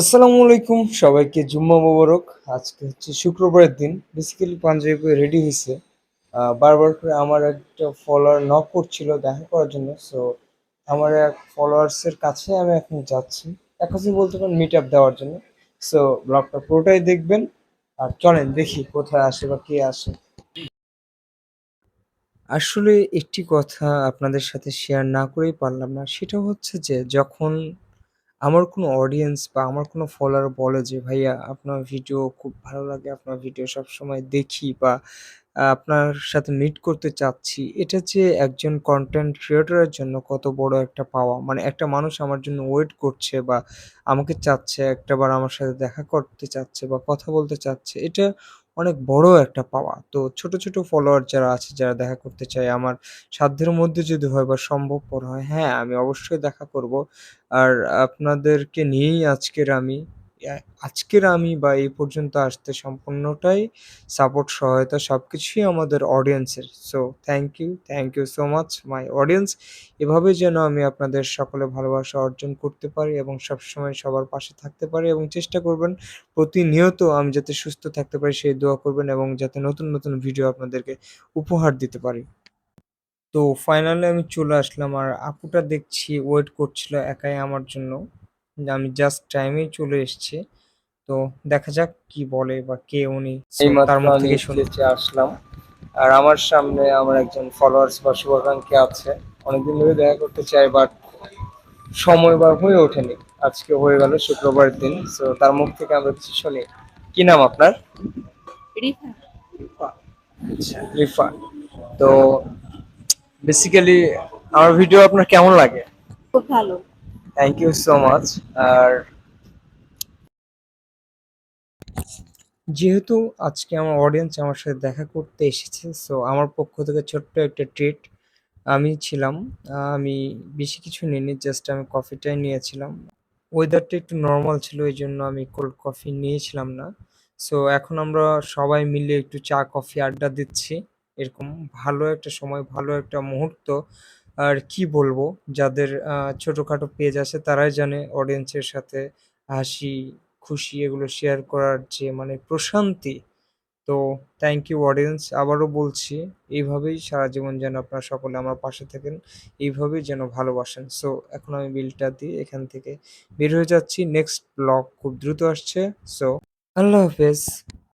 আসসালামু আলাইকুম, সবাইকে জুম্মা মোবারক। আজকে হচ্ছে শুক্রবারের দিন। বেসিক্যালি পাঞ্জাবি পরে রেডি হয়েছে বারবার করে আমার একটা ফলোয়ার নক করছিল দেখা করার জন্য। সো আমার এক ফলোয়ার্স এর কাছে আমি এখন যাচ্ছি। এক কথায় বলতে পারেন মিট আপ দেওয়ার জন্য। সো ব্লগটা পুরোটাই দেখবেন। আর চলেন দেখি কোথায় আসে বা কে আসে। আসলে একটি কথা আপনাদের সাথে শেয়ার না করেই পারলাম না। সেটা হচ্ছে যে যখন আমার কোনো অডিয়েন্স বা আমার কোনো ফলোয়ার বলে যে, ভাইয়া, আপনার ভিডিও খুব ভালো লাগে, আপনার ভিডিও সবসময় দেখি বা আপনার সাথে মিট করতে চাচ্ছি। এটা যে একজন কন্টেন্ট ক্রিয়েটরের জন্য কত বড় একটা পাওয়া। মানে একটা মানুষ আমার জন্য ওয়েট করছে বা আমাকে চাচ্ছে, একটাবার আমার সাথে দেখা করতে চাচ্ছে বা কথা বলতে চাচ্ছে। এটা অনেক বড় একটা পাওয়া। তো ছোট ছোট ফলোয়ার যারা আছে, যারা দেখা করতে চায়, আমার সাধ্যের মধ্যে যদি হয় বা সম্ভবপর হয় হ্যাঁ আমি অবশ্যই দেখা করব। আর আপনাদেরকে নিয়েই আজকের আমি আজকের আমি বা এই পর্যন্ত আসতে সম্পূর্ণটাই সাপোর্ট সহায়তা সব কিছুই আমাদের অডিয়েন্সের। So thank you, thank you so much my audience. এভাবেই যেন আমি আপনাদের সকলে ভালোবাসা অর্জন করতে পারি এবং সবসময় সবার পাশে থাকতে পারি এবং চেষ্টা করবেন প্রতিনিয়ত আমি যাতে সুস্থ থাকতে পারি সেই দোয়া করবেন এবং যাতে নতুন, নতুন ভিডিও আপনাদেরকে উপহার দিতে পারি। তো ফাইনালি আমি চলে আসলাম আর আপুটা দেখছি ওয়েট করছিল একাই আমার জন্য। আমি জাস্ট টাইমেই চলে এসেছি। তো দেখা যাক কি বলে বা কে উনি তার মুখ আমি থেকে শুনে আসলাম। আর আমার সামনে আমার একজন ফলোয়ার্স বা শুভাকাঙ্ক্ষী আছে। অনেকদিন ধরে দেখা করতে চাই বাট সময় বা হয়ে ওঠেনি। আজকে হয়ে গেল শুক্রবার দিন। তো তার মুখ থেকে আমরা কিছু শুনি। কি নাম আপনার? রিফা আচ্ছা রিফা তো বেসিক্যালি আমার ভিডিও আপনার কেমন লাগে? খুব ভালো। থ্যাংক ইউ সো মাচ আর যেহেতু আজকে আমার অডিয়েন্স আমার সাথে দেখা করতে এসেছে সো আমার পক্ষ থেকে ছোট্ট একটা ট্রিট আমি ছিলাম। আমি বেশি কিছু নিইনি জাস্ট আমি কফিটাই নিয়েছিলাম। ওয়েদারটা একটু নর্মাল ছিল, এই জন্য আমি কোল্ড কফি নিয়েছিলাম না। সো এখন আমরা সবাই মিলে একটু চা কফি আড্ডা দিচ্ছি। এরকম ভালো একটা সময়, ভালো একটা মুহূর্ত। আর কি বলব? যাদের ছোটখাটো পেজ আছে তারাই জানে অডিয়েন্সের সাথে হাসি, খুশি এগুলো শেয়ার করার যে মানে প্রশান্তি। তো থ্যাংক ইউ অডিয়েন্স আবারও বলছি এইভাবেই সারা জীবন যেন আপনারা সকলে আমার পাশে থাকেন, এইভাবেই যেন ভালোবাসেন। সো এখন আমি বিলটা দিয়ে এখান থেকে বের হয়ে যাচ্ছি নেক্সট ব্লগ খুব দ্রুত আসছে। সো আল্লাহ হাফেজ।